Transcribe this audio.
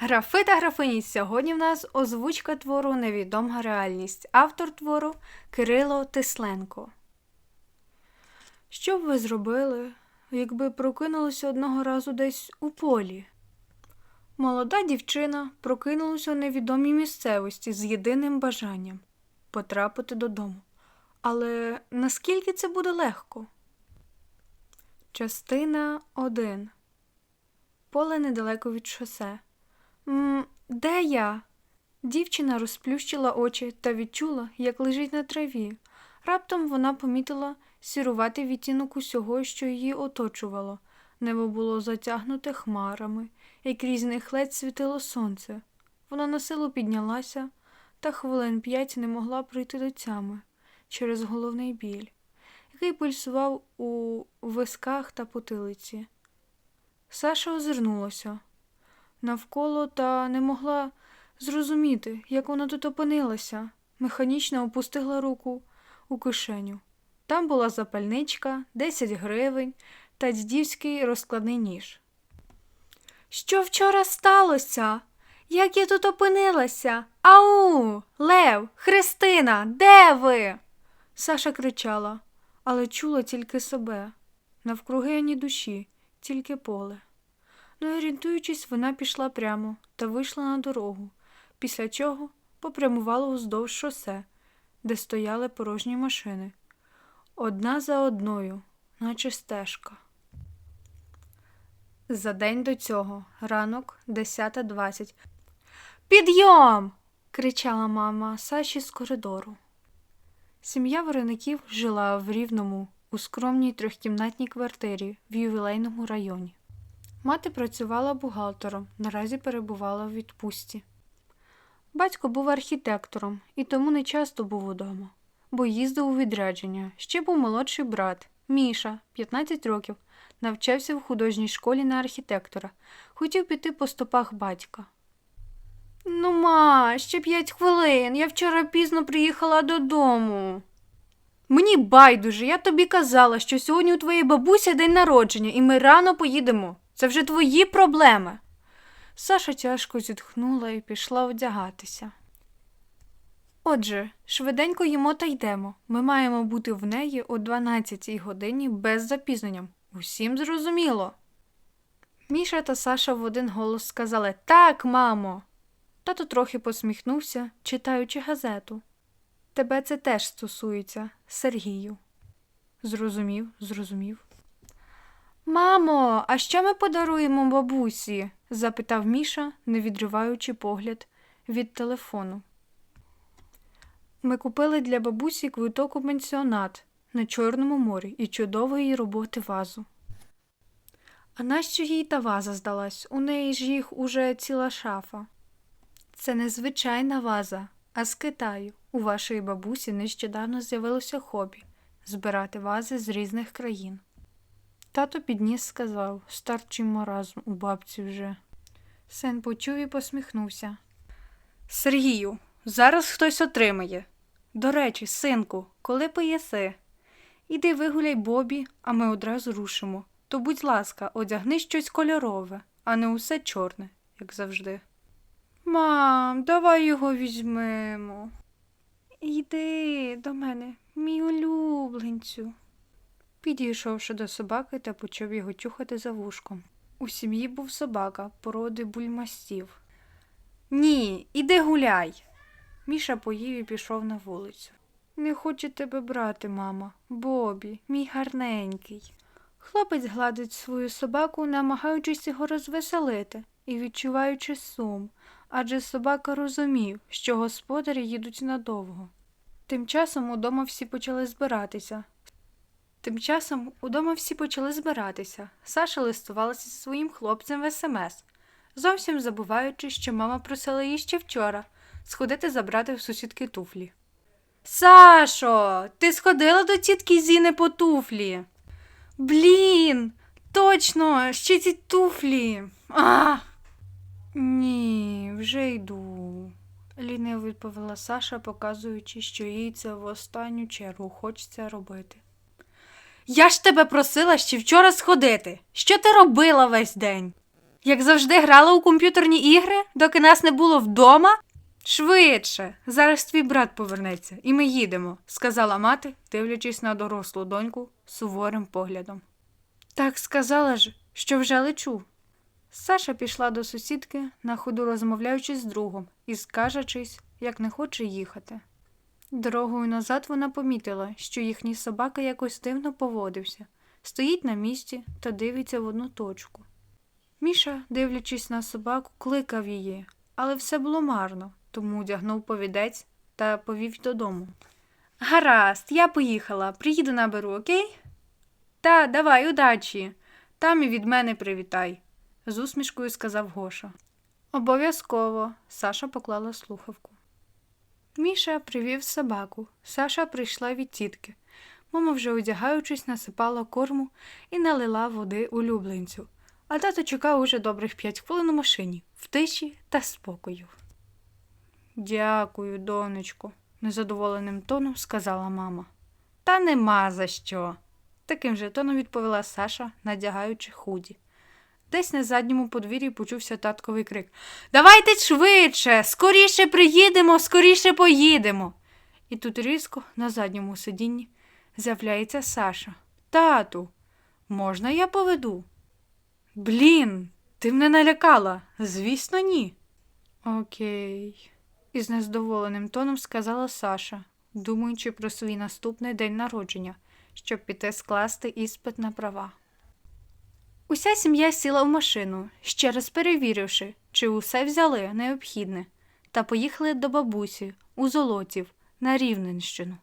Графи та графині, сьогодні в нас озвучка твору Невідома реальність. Автор твору Кирило Тисленко. Що б ви зробили, якби прокинулися одного разу десь у полі? Молода дівчина прокинулася у невідомій місцевості з єдиним бажанням потрапити додому. Але наскільки це буде легко? Частина 1 Поле недалеко від шосе. М, де я? Дівчина розплющила очі та відчула, як лежить на траві. Раптом вона помітила сіруватий відтінок усього, що її оточувало. Небо було затягнуте хмарами, і крізь них ледь світило сонце. Вона на силу піднялася та хвилин п'ять не могла прийти до тями через головний біль, який пульсував у висках та потилиці. Саша озирнулася навколо та не могла зрозуміти, як вона тут опинилася. Механічно опустила руку у кишеню. Там була запальничка, 10 гривень та дідівський розкладний ніж. Що вчора сталося? Як я тут опинилася? Ау! Лев, Христина, де ви? Саша кричала, але чула тільки себе. Навкруги ані душі, тільки поле. Не орієнтуючись, вона пішла прямо та вийшла на дорогу, після чого попрямувала уздовж шосе, де стояли порожні машини. Одна за одною, наче стежка. За день до цього, ранок, 10.20. Підйом! кричала мама Саші з коридору. Сім'я Вареників жила в Рівному у скромній трьохкімнатній квартирі в ювілейному районі. Мати працювала бухгалтером, наразі перебувала в відпустці. Батько був архітектором і тому не часто був удома, бо їздив у відрядження. Ще був молодший брат Міша, 15 років, навчався в художній школі на архітектора, хотів піти по стопах батька. Ну, ма, ще п'ять хвилин. Я вчора пізно приїхала додому. Мені байдуже, я тобі казала, що сьогодні у твоєї бабусі день народження, і ми рано поїдемо. Це вже твої проблеми. Саша тяжко зітхнула і пішла одягатися. Отже, швиденько їмо та йдемо. Ми маємо бути в неї о 12 годині без запізнення. Усім зрозуміло. Міша та Саша в один голос сказали Так, мамо. Тато трохи посміхнувся, читаючи газету. Тебе це теж стосується, Сергію. Зрозумів, зрозумів. Мамо, а що ми подаруємо бабусі? запитав Міша, не відриваючи погляд від телефону. Ми купили для бабусі квиток у пенсіонат на Чорному морі і чудової роботи вазу. А нащо їй та ваза здалась? У неї ж їх уже ціла шафа. Це не звичайна ваза, а з Китаю. У вашої бабусі нещодавно з'явилося хобі збирати вази з різних країн. Тато підніс сказав старчий маразм у бабці вже. Син почув і посміхнувся. Сергію, зараз хтось отримає. До речі, синку, коли поїси? Іди вигуляй Бобі, а ми одразу рушимо. То, будь ласка, одягни щось кольорове, а не усе чорне, як завжди. Мам, давай його візьмемо. Йди до мене, мій улюбленцю. Підійшовши до собаки та почав його чухати за вушком. У сім'ї був собака породи бульмастів. Ні, іди гуляй. Міша поїв і пішов на вулицю. Не хочу тебе брати, мама. Бобі, мій гарненький. Хлопець гладить свою собаку, намагаючись його розвеселити і відчуваючи сум, адже собака розумів, що господарі їдуть надовго. Тим часом удома всі почали збиратися. Тим часом удома всі почали збиратися. Саша листувалася зі своїм хлопцем в смс, зовсім забуваючи, що мама просила її ще вчора сходити забрати в сусідки туфлі. Сашо, ти сходила до тітки Зіни по туфлі? Блін, точно, ще ці туфлі. А! Ні, вже йду, ліниво відповіла Саша, показуючи, що їй це в останню чергу хочеться робити. Я ж тебе просила ще вчора сходити. Що ти робила весь день? Як завжди грала у комп'ютерні ігри, доки нас не було вдома? Швидше, зараз твій брат повернеться, і ми їдемо, сказала мати, дивлячись на дорослу доньку суворим поглядом. Так сказала ж, що вже лечу. Саша пішла до сусідки, на ходу розмовляючи з другом і скажучись, як не хоче їхати. Дорогою назад вона помітила, що їхній собака якось дивно поводився, стоїть на місці та дивиться в одну точку. Міша, дивлячись на собаку, кликав її, але все було марно, тому одягнув повідець та повів додому. Гаразд, я поїхала, приїду наберу, окей? Та, давай, удачі. Там і від мене привітай, з усмішкою сказав Гоша. Обов'язково, Саша поклала слухавку. Міша привів собаку. Саша прийшла від тітки. Мама, вже одягаючись, насипала корму і налила води улюбленцю. А тато чекав уже добрих п'ять хвилин у машині, в тиші та спокою. Дякую, донечко, незадоволеним тоном сказала мама. Та нема за що. Таким же тоном відповіла Саша, надягаючи худі. Десь на задньому подвір'ї почувся татковий крик Давайте швидше, скоріше приїдемо, скоріше поїдемо. І тут різко на задньому сидінні з'являється Саша. Тату, можна я поведу? Блін, ти мене налякала. Звісно, ні. Окей, із нездоволеним тоном сказала Саша, думаючи про свій наступний день народження, щоб піти скласти іспит на права. Уся сім'я сіла в машину, ще раз перевіривши, чи усе взяли необхідне, та поїхали до бабусі у Золотів на Рівненщину.